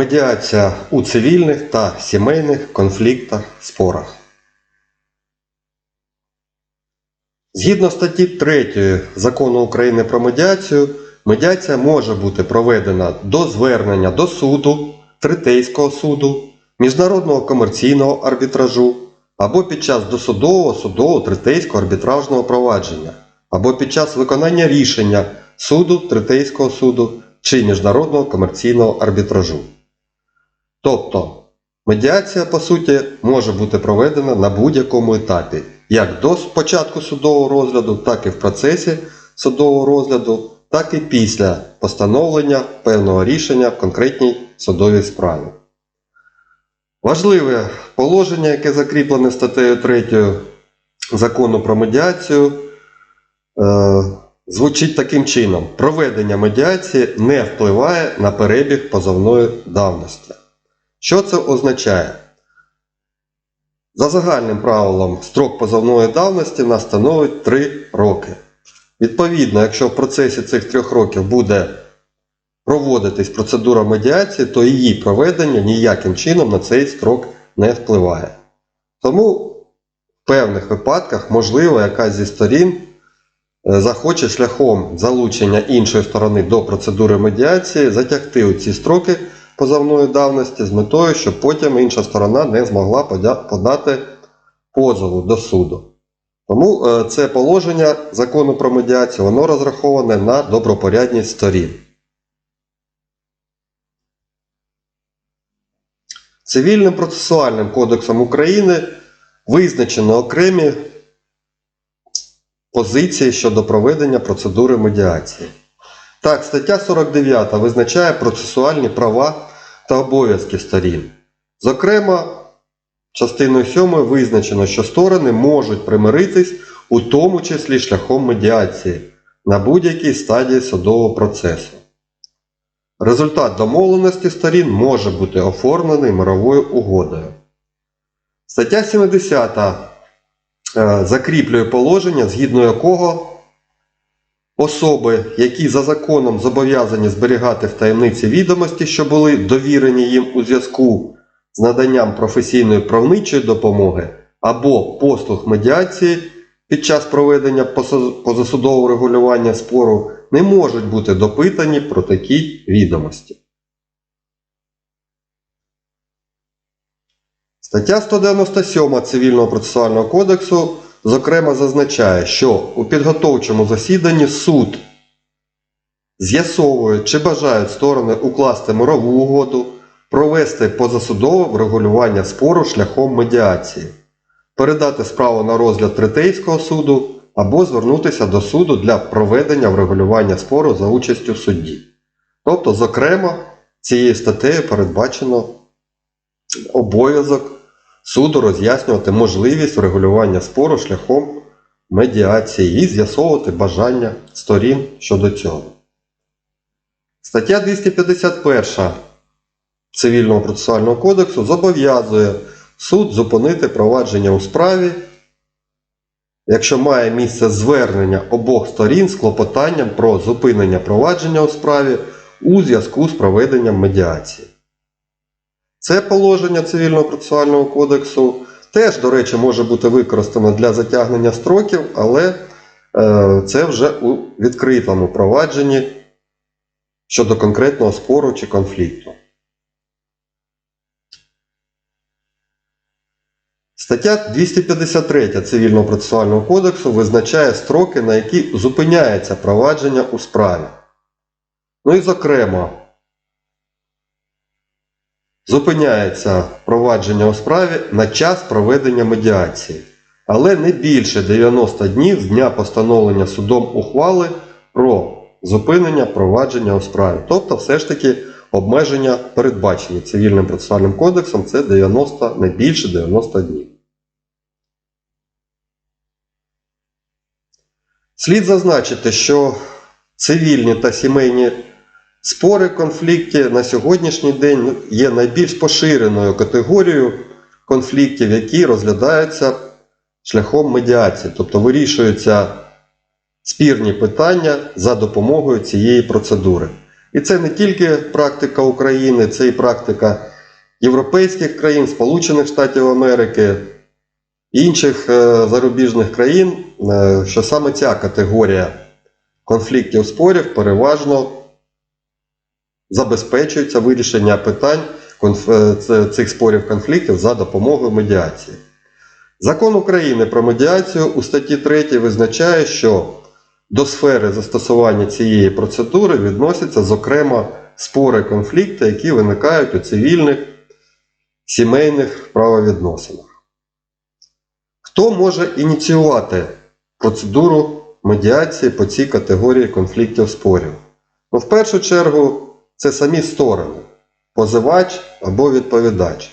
Медіація у цивільних та сімейних конфліктах спорах. Згідно статті 3 Закону України про медіацію, медіація може бути проведена до звернення до суду, третейського суду, міжнародного комерційного арбітражу або під час досудового судового третейського арбітражного провадження, або під час виконання рішення суду, третейського суду чи міжнародного комерційного арбітражу. Тобто медіація, по суті, може бути проведена на будь-якому етапі, як до початку судового розгляду, так і в процесі судового розгляду, так і після постановлення певного рішення в конкретній судовій справі. Важливе положення, яке закріплене статтею 3 закону про медіацію, е, звучить таким чином: проведення медіації не впливає на перебіг позовної давності. Що це означає? За загальним правилом, строк позовної давності нас становить 3 роки. Відповідно, якщо в процесі цих трьох років буде проводитись процедура медіації, то її проведення ніяким чином на цей строк не впливає. Тому в певних випадках, можливо, якась зі сторін е, захоче шляхом залучення іншої сторони до процедури медіації затягти у ці строки позовної давності з метою, щоб потім інша сторона не змогла подати позову до суду. Тому е, це положення закону про медіацію, воно розраховане на добропорядність сторін. Цивільним процесуальним кодексом України визначено окремі позиції щодо проведення процедури медіації. Так, стаття 49 визначає процесуальні права та обов'язки сторін. Зокрема, частиною 7 визначено, що сторони можуть примиритись у тому числі шляхом медіації на будь-якій стадії судового процесу. Результат домовленості сторін може бути оформлений мировою угодою. Стаття 70 е, закріплює положення, згідно якого особи, які за законом зобов'язані зберігати в таємниці відомості, що були довірені їм у зв'язку з наданням професійної правничої допомоги або послуг медіації під час проведення позасудового регулювання спору, не можуть бути допитані про такі відомості. Стаття 197 Цивільного процесуального кодексу зокрема зазначає, що у підготовчому засіданні суд з'ясовує, чи бажають сторони укласти мирову угоду, провести позасудове врегулювання спору шляхом медіації, передати справу на розгляд третейського суду або звернутися до суду для проведення врегулювання спору за участю судді. Тобто, зокрема, цією статтею передбачено обов'язок суду роз'яснювати можливість врегулювання спору шляхом медіації і з'ясовувати бажання сторін щодо цього. Стаття 251 Цивільного процесуального кодексу зобов'язує суд зупинити провадження у справі, якщо має місце звернення обох сторін з клопотанням про зупинення провадження у справі у зв'язку з проведенням медіації. Це положення Цивільного процесуального кодексу теж, до речі, може бути використано для затягнення строків, але е, це вже у відкритому провадженні щодо конкретного спору чи конфлікту. Стаття 253 Цивільного процесуального кодексу визначає строки, на які зупиняється провадження у справі. Ну і зокрема, Зупиняється провадження у справі на час проведення медіації, але не більше 90 днів з дня постановлення судом ухвали про зупинення провадження у справі. Тобто, все ж таки обмеження передбачені цивільним процесуальним кодексом це 90, не більше 90 днів. Слід зазначити, що цивільні та сімейні Спори конфлікти на сьогоднішній день є найбільш поширеною категорією конфліктів, які розглядаються шляхом медіації, тобто вирішуються спірні питання за допомогою цієї процедури. І це не тільки практика України, це і практика європейських країн, Сполучених Штатів Америки, інших е, зарубіжних країн, е, що саме ця категорія конфліктів спорів переважно забезпечується вирішення питань е, цих спорів конфліктів за допомогою медіації. Закон України про медіацію у статті 3 визначає, що до сфери застосування цієї процедури відносяться, зокрема, спори конфлікти, які виникають у цивільних сімейних правовідносинах. Хто може ініціювати процедуру медіації по цій категорії конфліктів спорів? Ну, в першу чергу, це самі сторони позивач або відповідач.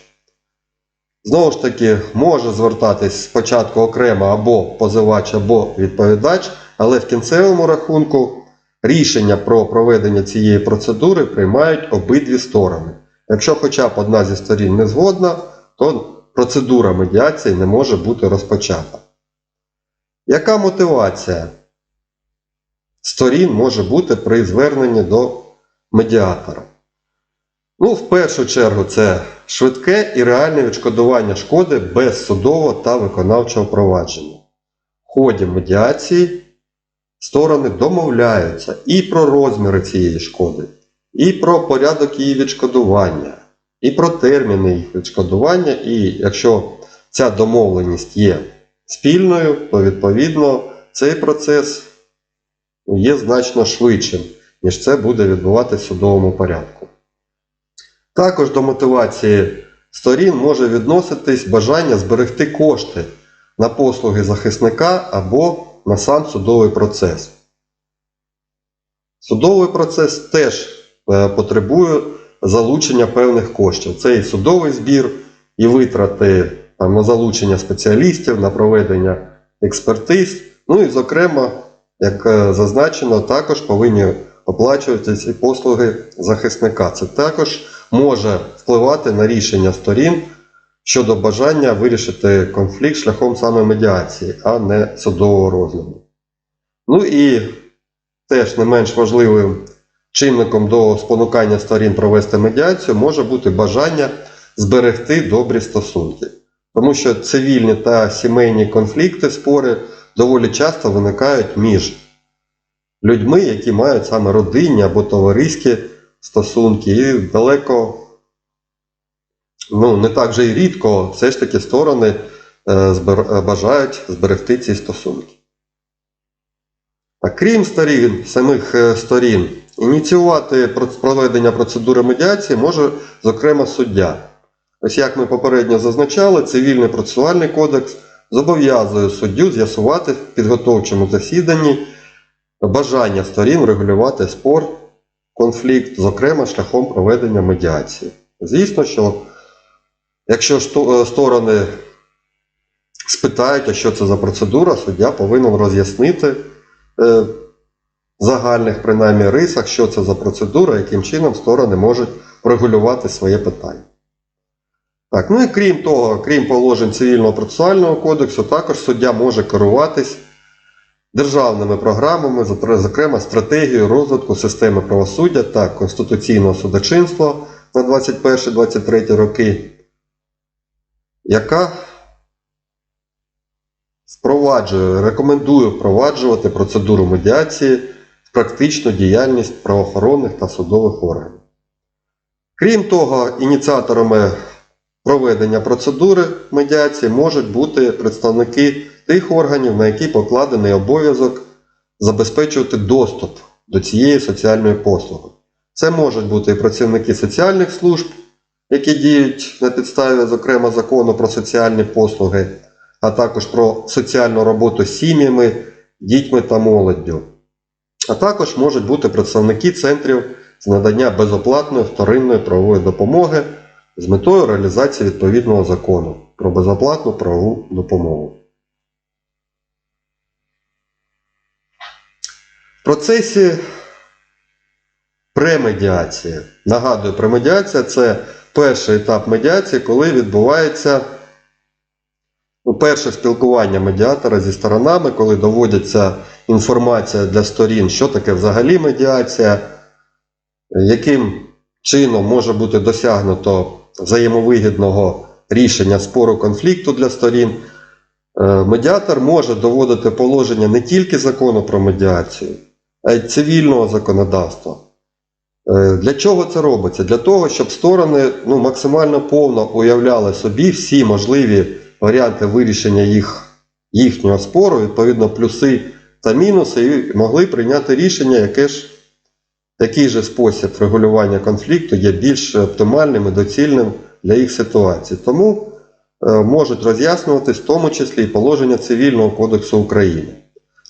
Знову ж таки, може звертатись спочатку окремо або позивач, або відповідач, але в кінцевому рахунку рішення про проведення цієї процедури приймають обидві сторони. Якщо хоча б одна зі сторін не згодна, то процедура медіації не може бути розпочата. Яка мотивація сторін може бути при зверненні до медіатора? Ну, в першу чергу, це швидке і реальне відшкодування шкоди без судового та виконавчого провадження. В ході медіації сторони домовляються і про розміри цієї шкоди, і про порядок її відшкодування, і про терміни їх відшкодування. І якщо ця домовленість є спільною, то відповідно цей процес є значно швидшим, ніж це буде відбуватися в судовому порядку. Також до мотивації сторін може відноситись бажання зберегти кошти на послуги захисника або на сам судовий процес. Судовий процес теж е, потребує залучення певних коштів. Це і судовий збір, і витрати там, на залучення спеціалістів, на проведення експертиз. Ну і, зокрема, як е, зазначено, також повинні оплачуватися і послуги захисника. Це також може впливати на рішення сторін щодо бажання вирішити конфлікт шляхом саме медіації, а не судового розгляду. Ну і теж не менш важливим чинником до спонукання сторін провести медіацію може бути бажання зберегти добрі стосунки. Тому що цивільні та сімейні конфлікти, спори доволі часто виникають між людьми, які мають саме родинні або товариські стосунки, і далеко, ну не так же і рідко, все ж таки сторони е, бажають зберегти ці стосунки. А крім сторін, самих е, сторін, ініціювати проведення процедури медіації може, зокрема, суддя. Ось як ми попередньо зазначали, цивільний процесуальний кодекс зобов'язує суддю з'ясувати в підготовчому засіданні бажання сторін регулювати спор, конфлікт, зокрема шляхом проведення медіації. Звісно, що якщо е, сторони спитають, а що це за процедура, суддя повинен роз'яснити е, загальних принаймні рисах, що це за процедура, яким чином сторони можуть регулювати своє питання. Так, ну і крім того, крім положень цивільного процесуального кодексу, також суддя може керуватись державними програмами, зокрема стратегією розвитку системи правосуддя та конституційного судочинства на 21-23 роки, яка впроваджує, рекомендує впроваджувати процедуру медіації в практичну діяльність правоохоронних та судових органів. Крім того, ініціаторами проведення процедури медіації можуть бути представники тих органів, на які покладений обов'язок забезпечувати доступ до цієї соціальної послуги. Це можуть бути і працівники соціальних служб, які діють на підставі, зокрема, закону про соціальні послуги, а також про соціальну роботу з сім'ями, дітьми та молоддю. А також можуть бути представники центрів з надання безоплатної вторинної правової допомоги з метою реалізації відповідного закону про безоплатну правову допомогу. В процесі премедіації. Нагадую, премедіація це перший етап медіації, коли відбувається ну, перше спілкування медіатора зі сторонами, коли доводиться інформація для сторін, що таке взагалі медіація, яким чином може бути досягнуто взаємовигідного рішення спору конфлікту для сторін, е, медіатор може доводити положення не тільки закону про медіацію, а й цивільного законодавства. Е, Для чого це робиться? Для того, щоб сторони ну, максимально повно уявляли собі всі можливі варіанти вирішення їх, їхнього спору, відповідно, плюси та мінуси, і могли прийняти рішення, яке ж такий же спосіб регулювання конфлікту є більш оптимальним і доцільним для їх ситуації. Тому е, можуть роз'яснюватись в тому числі і положення Цивільного кодексу України.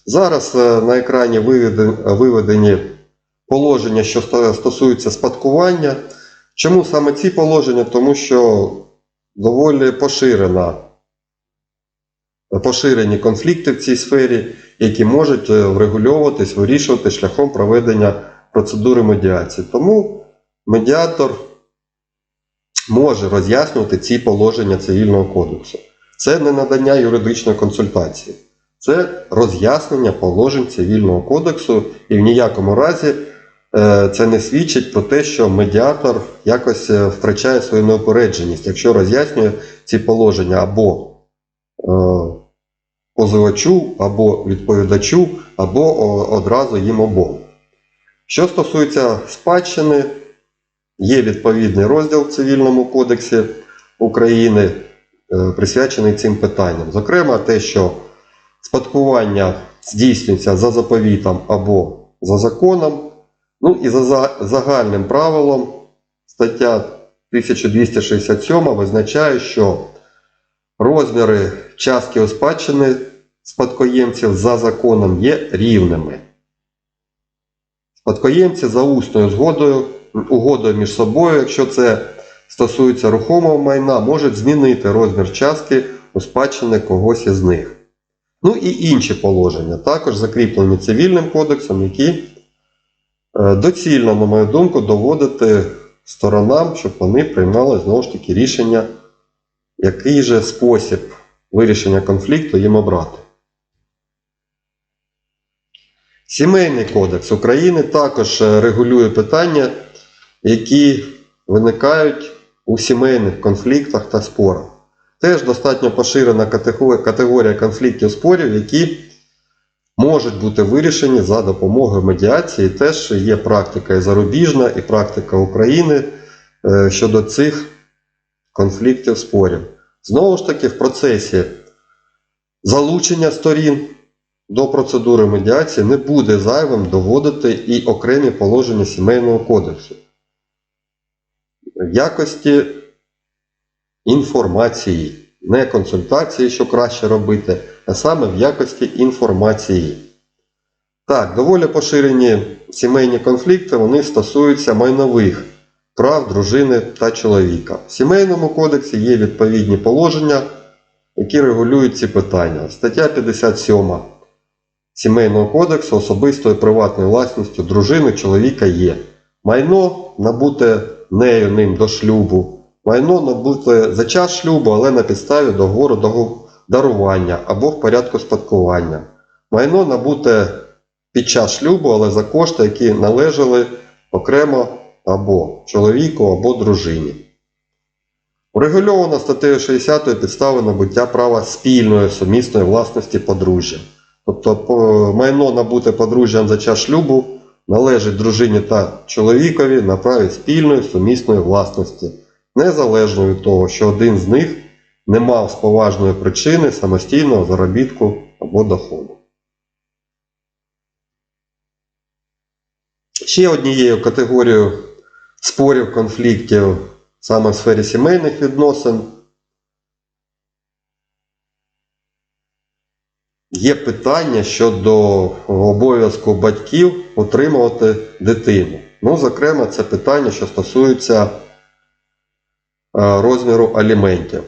Зараз е, на екрані виведені положення, що стосуються спадкування. Чому саме ці положення? Тому що доволі поширена, поширені конфлікти в цій сфері, які можуть е, врегульовуватись, вирішувати шляхом проведення процедури медіації. Тому медіатор може роз'яснювати ці положення цивільного кодексу. Це не надання юридичної консультації, це роз'яснення положень цивільного кодексу, і в ніякому разі е, це не свідчить про те, що медіатор якось е, втрачає свою неупередженість, якщо роз'яснює ці положення або е, позивачу, або відповідачу, або одразу їм обом. Що стосується спадщини, є відповідний розділ в Цивільному кодексі України, е, присвячений цим питанням. Зокрема, те, що спадкування здійснюється за заповітом або за законом, ну і за за- загальним правилом стаття 1267 визначає, що розміри частки у спадщини спадкоємців за законом є рівними. Спадкоємці за усною згодою, угодою між собою, якщо це стосується рухомого майна, можуть змінити розмір частки у спадщини когось із них. Ну і інші положення, також закріплені цивільним кодексом, які е, доцільно, на мою думку, доводити сторонам, щоб вони приймали знову ж таки рішення, який же спосіб вирішення конфлікту їм обрати. Сімейний кодекс України також е, регулює питання, які виникають у сімейних конфліктах та спорах. Теж достатньо поширена категорія, конфліктів спорів, які можуть бути вирішені за допомогою медіації. Теж є практика і зарубіжна, і практика України е, щодо цих конфліктів спорів. Знову ж таки, в процесі залучення сторін до процедури медіації не буде зайвим доводити і окремі положення сімейного кодексу. В якості інформації, не консультації, що краще робити, а саме в якості інформації. Так, доволі поширені сімейні конфлікти, вони стосуються майнових прав дружини та чоловіка. В сімейному кодексі є відповідні положення, які регулюють ці питання. Стаття 57 Сімейного кодексу особистою приватною власністю дружини чоловіка є. Майно набуте нею ним до шлюбу, майно набуте за час шлюбу, але на підставі договору дарування або в порядку спадкування. Майно набуте під час шлюбу, але за кошти, які належали окремо або чоловіку, або дружині. Урегульовано статтею 60 підстави набуття права спільної сумісної власності подружжя. Тобто майно набуте подружжям за час шлюбу належить дружині та чоловікові на праві спільної сумісної власності, незалежно від того, що один з них не мав з поважної причини самостійного заробітку або доходу. Ще однією категорією спорів, конфліктів саме в сфері сімейних відносин є питання щодо обов'язку батьків утримувати дитину. Ну, зокрема, це питання, що стосується е, розміру аліментів.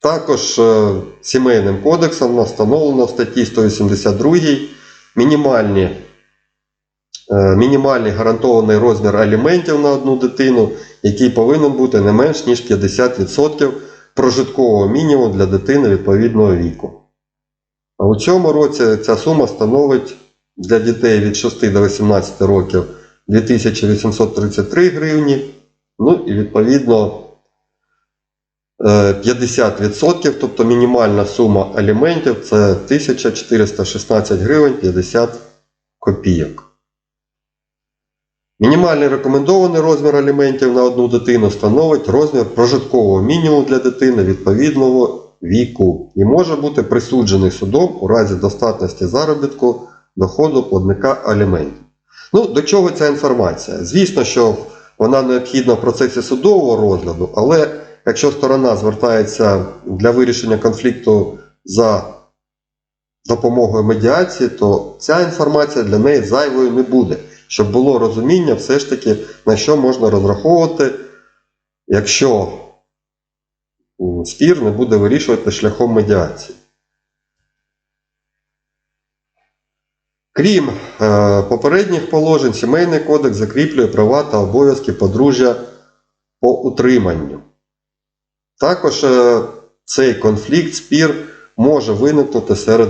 Також е, сімейним кодексом встановлено в статті 182 мінімальні, е, мінімальний гарантований розмір аліментів на одну дитину, який повинен бути не менш ніж 50% прожиткового мінімуму для дитини відповідного віку. У цьому році ця сума становить для дітей від 6 до 18 років 2833 гривні. Ну і відповідно е, 50%, тобто мінімальна сума аліментів це 1416 гривень 50 копійок. Мінімальний рекомендований розмір аліментів на одну дитину становить розмір прожиткового мінімуму для дитини відповідного віку і може бути присуджений судом у разі достатності заробітку доходу платника аліментів. Ну, до чого ця інформація? Звісно, що вона необхідна в процесі судового розгляду, але якщо сторона звертається для вирішення конфлікту за допомогою медіації, то ця інформація для неї зайвою не буде, щоб було розуміння все ж таки, на що можна розраховувати, якщо спір не буде вирішувати шляхом медіації. Крім е, попередніх положень, Сімейний кодекс закріплює права та обов'язки подружжя по утриманню. Також е, цей конфлікт, спір може виникнути серед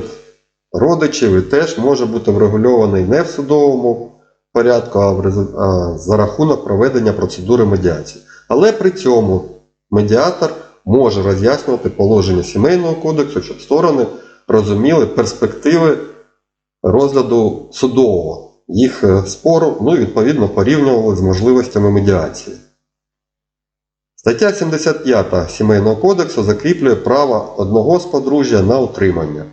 родичів і теж може бути врегульований не в судовому порядку, а, в а за рахунок проведення процедури медіації. Але при цьому медіатор може роз'яснювати положення сімейного кодексу, щоб сторони розуміли перспективи розгляду судового їх е, спору, ну і відповідно порівнювали з можливостями медіації. Стаття 75 Сімейного кодексу закріплює право одного з подружжя на утримання.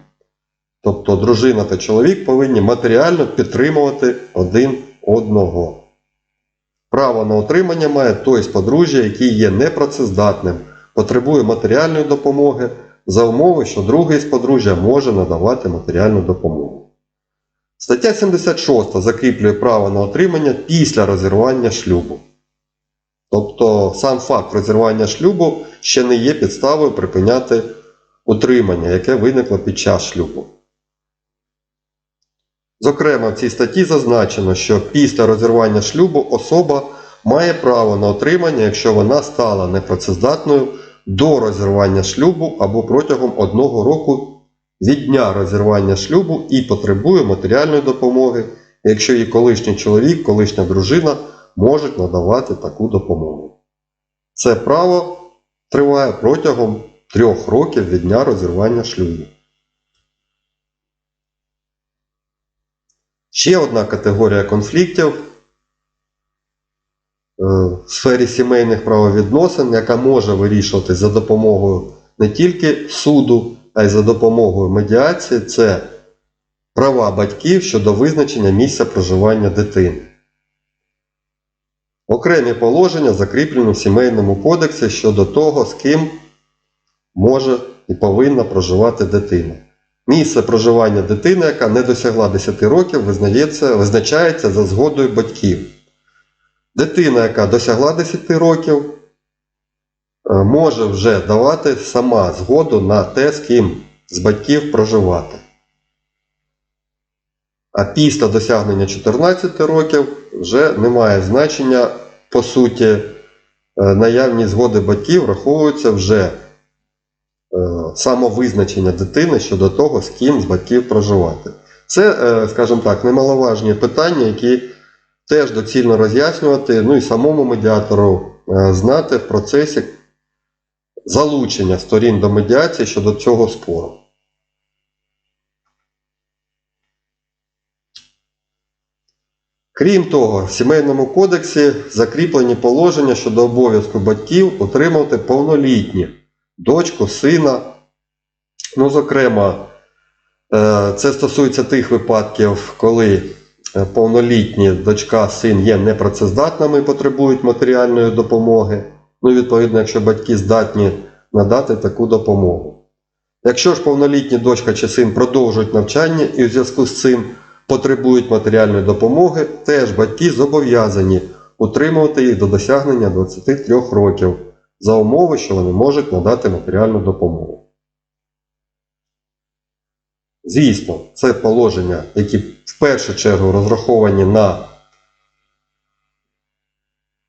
Тобто дружина та чоловік повинні матеріально підтримувати один одного. Право на утримання має той з подружжя, який є непрацездатним, потребує матеріальної допомоги за умови, що другий з подружжя може надавати матеріальну допомогу. Стаття 76 закріплює право на отримання після розірвання шлюбу. Тобто сам факт розірвання шлюбу ще не є підставою припиняти утримання, яке виникло під час шлюбу. Зокрема, в цій статті зазначено, що після розірвання шлюбу особа має право на отримання, якщо вона стала непрацездатною до розірвання шлюбу або протягом одного року від дня розірвання шлюбу і потребує матеріальної допомоги, якщо її колишній чоловік, колишня дружина можуть надавати таку допомогу. Це право триває протягом трьох років від дня розірвання шлюбу. Ще одна категорія конфліктів в сфері сімейних правовідносин, яка може вирішуватись за допомогою не тільки суду, а й за допомогою медіації, це права батьків щодо визначення місця проживання дитини. Окремі положення закріплені в сімейному кодексі щодо того, з ким може і повинна проживати дитина. Місце проживання дитини, яка не досягла 10 років, визначається за згодою батьків. Дитина, яка досягла 10 років, е, може вже давати сама згоду на те, з ким з батьків проживати. А після досягнення 14 років вже немає значення, по суті, е, наявні згоди батьків враховуються вже е, самовизначення дитини щодо того, з ким з батьків проживати. Це, скажімо так, немаловажні питання, які теж доцільно роз'яснювати, ну і самому медіатору е, знати в процесі залучення сторін до медіації щодо цього спору. Крім того, в Сімейному кодексі закріплені положення щодо обов'язку батьків утримувати повнолітні дочку, сина. Ну, зокрема, е, це стосується тих випадків, коли повнолітні дочка, син є непрацездатними і потребують матеріальної допомоги. Ну, і відповідно, якщо батьки здатні надати таку допомогу. Якщо ж повнолітні дочка чи син продовжують навчання і у зв'язку з цим потребують матеріальної допомоги, теж батьки зобов'язані утримувати їх до досягнення 23 років за умови, що вони можуть надати матеріальну допомогу. Звісно, це положення, які в першу чергу розраховані на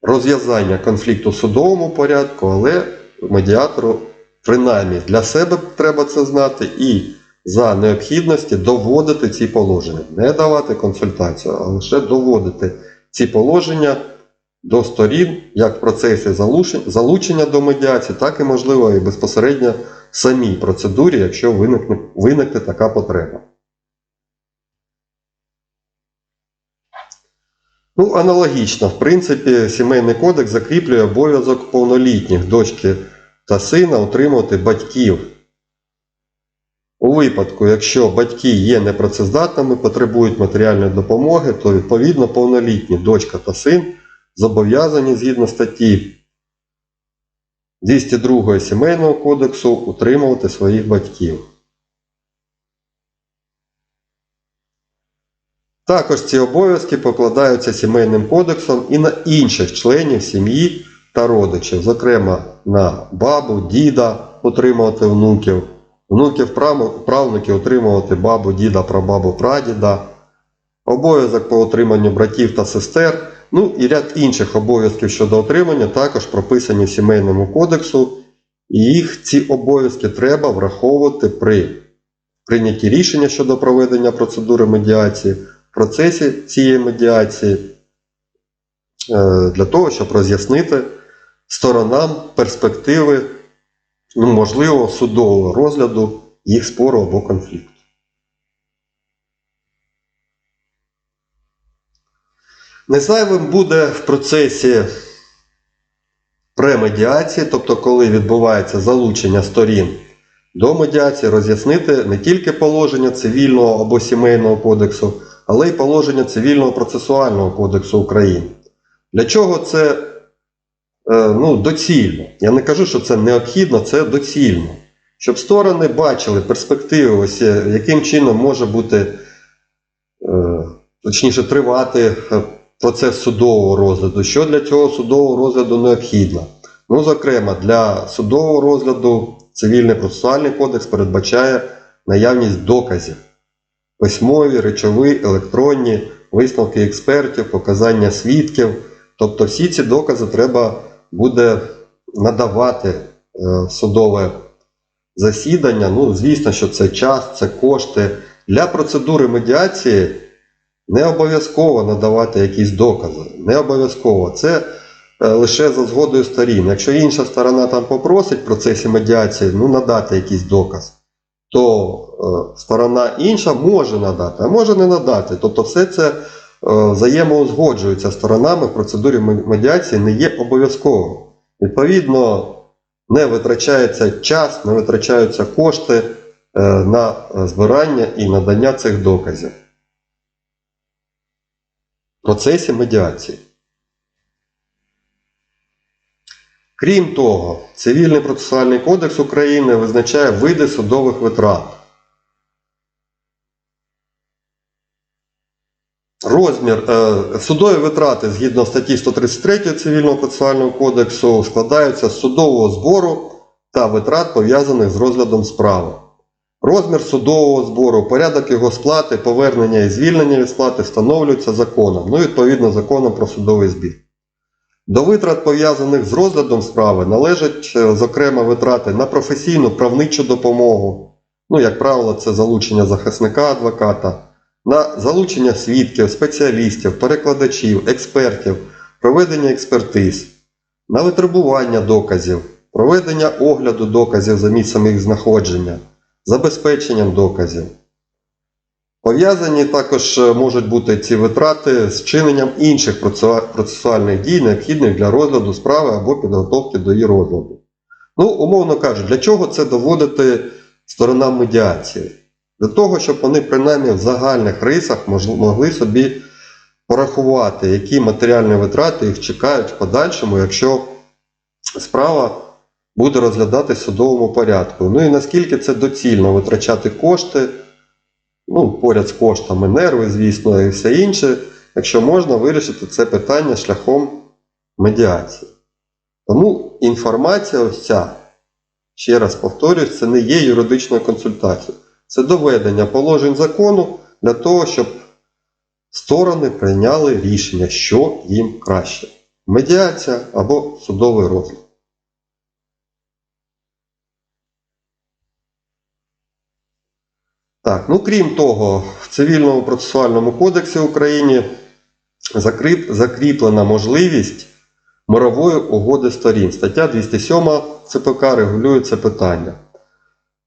розв'язання конфлікту в судовому порядку, але медіатору принаймні для себе треба це знати і за необхідності доводити ці положення. Не давати консультацію, а лише доводити ці положення до сторін, як в процесі залучення до медіації, так і можливо і безпосередньо самій процедурі, якщо виникне, виникне така потреба. Ну, аналогічно, в принципі, сімейний кодекс закріплює обов'язок повнолітніх дочки та сина утримувати батьків. У випадку, якщо батьки є непрацездатними, потребують матеріальної допомоги, то відповідно повнолітні дочка та син зобов'язані згідно статті 202 Сімейного кодексу утримувати своїх батьків. Також ці обов'язки покладаються сімейним кодексом і на інших членів сім'ї та родичів, зокрема на бабу, діда утримувати внуків, внуків прав- правнуків утримувати бабу, діда, прабабу, прадіда, обов'язок по утриманню братів та сестер, ну і ряд інших обов'язків щодо отримання також прописані в сімейному кодексу, і їх ці обов'язки треба враховувати при прийнятті рішення щодо проведення процедури медіації, в процесі цієї медіації е, для того, щоб роз'яснити сторонам перспективи ну, можливого судового розгляду їх спору або конфлікту. Незайвим буде в процесі премедіації, тобто коли відбувається залучення сторін до медіації, роз'яснити не тільки положення цивільного або сімейного кодексу, але й положення цивільного процесуального кодексу України. Для чого це е, ну, доцільно? Я не кажу, що це необхідно, це доцільно. Щоб сторони бачили перспективи, ось е, яким чином може бути, е, точніше, тривати процес судового розгляду, що для цього судового розгляду необхідно. Ну, зокрема, для судового розгляду цивільний процесуальний кодекс передбачає наявність доказів письмові, речові, електронні, висновки експертів, показання свідків. Тобто всі ці докази треба буде надавати е, судове засідання. Ну, звісно, що це час, це кошти. Для процедури медіації не обов'язково надавати якісь докази. Не обов'язково. Це е, лише за згодою сторін. Якщо інша сторона там попросить в процесі медіації ну, надати якийсь доказ, то е, сторона інша може надати, а може не надати. Тобто все це е, взаємоузгоджується сторонами в процедурі медіації не є обов'язковим. Відповідно, не витрачається час, не витрачаються кошти на збирання і надання цих доказів. Процесі медіації. Крім того, Цивільний процесуальний кодекс України визначає види судових витрат. Розмір е, судові витрати згідно статті 133 Цивільного процесуального кодексу складаються з судового збору та витрат пов'язаних з розглядом справи. Розмір судового збору, порядок його сплати, повернення і звільнення від сплати встановлюються законом, ну відповідно законом про судовий збір. До витрат, пов'язаних з розглядом справи, належать, е, зокрема, витрати на професійну правничу допомогу, ну, як правило, це залучення захисника адвоката, на залучення свідків, спеціалістів, перекладачів, експертів, проведення експертиз, на витребування доказів, проведення огляду доказів за місцем їх знаходження, забезпеченням доказів. Пов'язані також е, можуть бути ці витрати з чиненням інших процесуальних дій, необхідних для розгляду справи або підготовки до її розгляду. Ну, умовно кажучи, для чого це доводити сторонам медіації? Для того, щоб вони принаймні в загальних рисах могли собі порахувати, які матеріальні витрати їх чекають в подальшому, якщо справа буде розглядатись в судовому порядку. Ну і наскільки це доцільно витрачати кошти ну, поряд з коштами, нерви, звісно, і все інше, якщо можна вирішити це питання шляхом медіації. Тому інформація ось ця, ще раз повторюсь, це не є юридичною консультацією. Це доведення положень закону для того, щоб сторони прийняли рішення, що їм краще. Медіація або судовий розгляд. Так, ну крім того, в Цивільному процесуальному кодексі України закріп- закріплена можливість мирової угоди сторін. Стаття 207 ЦПК регулює це питання.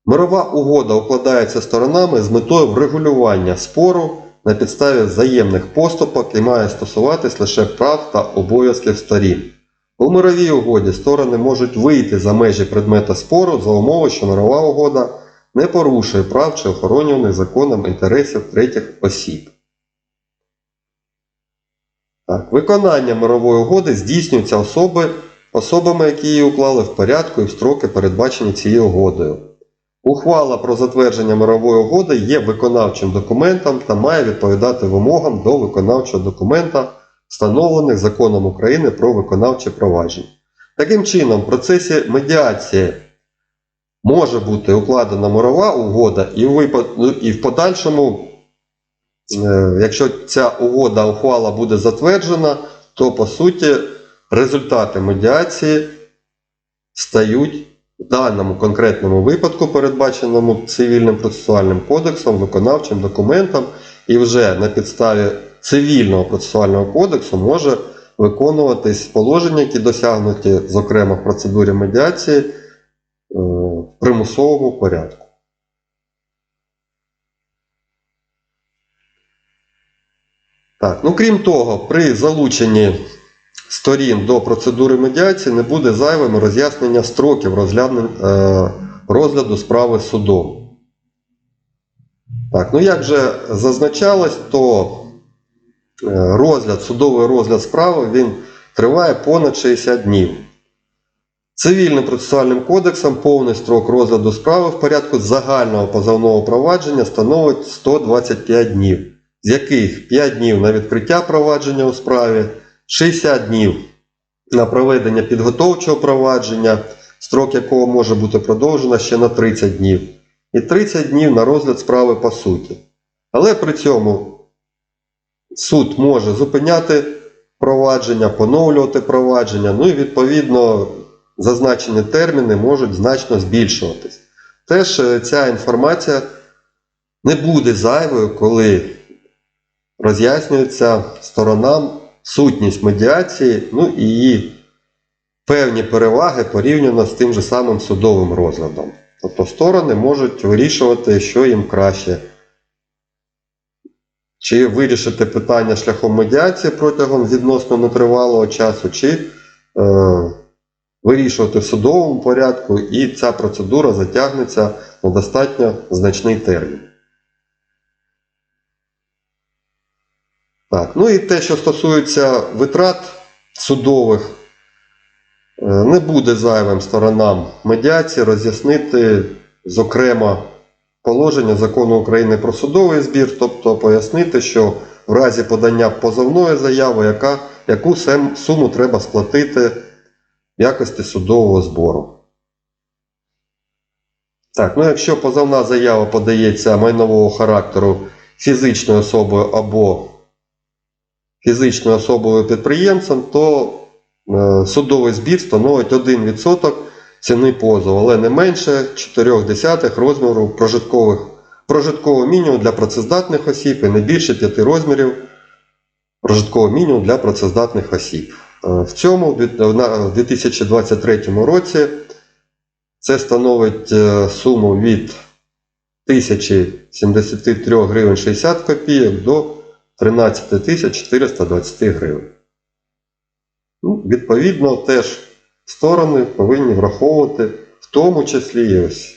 Мирова угода укладається сторонами з метою врегулювання спору на підставі взаємних поступок і має стосуватись лише прав та обов'язків сторін. У мировій угоді сторони можуть вийти за межі предмета спору за умови, що мирова угода не порушує прав чи охоронюваних законом інтересів третіх осіб. Так, виконання мирової угоди здійснюється особи, особами, які її уклали в порядку і в строки, передбачені цією угодою. Ухвала про затвердження мирової угоди є виконавчим документом та має відповідати вимогам до виконавчого документа, встановлених законом України про виконавче провадження. Таким чином, в процесі медіації може бути укладена мирова угода, і ну, і в подальшому, е, якщо ця угода ухвала буде затверджена, то по суті результати медіації стають в даному конкретному випадку, передбаченому цивільним процесуальним кодексом, виконавчим документом, і вже на підставі цивільного процесуального кодексу може виконуватись положення, які досягнуті, зокрема в процедурі медіації, в примусовому порядку. Так, ну крім того, при залученні сторін до процедури медіації не буде зайвим роз'яснення строків розгляду, е, справи судом. Так, ну як вже зазначалось, то е, розгляд, судовий розгляд справи він триває понад 60 днів. Цивільним процесуальним кодексом повний строк розгляду справи в порядку загального позовного провадження становить 125 днів, з яких 5 днів на відкриття провадження у справі, 60 днів на проведення підготовчого провадження, строк якого може бути продовжено ще на 30 днів, і 30 днів на розгляд справи по суті. Але при цьому суд може зупиняти провадження, поновлювати провадження, ну і відповідно зазначені терміни можуть значно збільшуватись. Теж е, ця інформація не буде зайвою, коли роз'яснюється сторонам сутність медіації, ну і її певні переваги порівняно з тим же самим судовим розглядом. Тобто сторони можуть вирішувати, що їм краще. Чи вирішити питання шляхом медіації протягом відносно нетривалого часу, чи е, вирішувати в судовому порядку, і ця процедура затягнеться на достатньо значний термін. Так, ну і те, що стосується витрат судових, е, не буде зайвим сторонам медіації роз'яснити, зокрема, положення закону України про судовий збір, тобто пояснити, що в разі подання позовної заяви, яка, яку суму треба сплатити якості судового збору. Так, ну якщо позовна заява подається майнового характеру фізичною особою або фізичною особою підприємцем, то е, судовий збір становить 1% ціни позову, але не менше 4 десятих розміру прожиткових, прожиткового мінімуму для працездатних осіб і не більше 5 розмірів прожиткового мінімуму для працездатних осіб. Е, В цьому в 2023 році це становить е, суму від 1073 гривень 60 копійок до 13 420 гривень. Ну, відповідно, теж сторони повинні враховувати в тому числі ось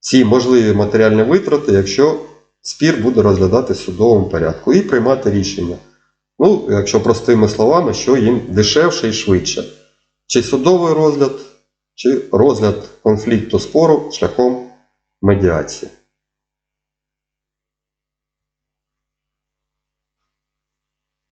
ці можливі матеріальні витрати, якщо спір буде розглядати в судовому порядку, і приймати рішення. Ну, якщо простими словами, що їм дешевше і швидше. Чи судовий розгляд, чи розгляд конфлікту спору шляхом медіації.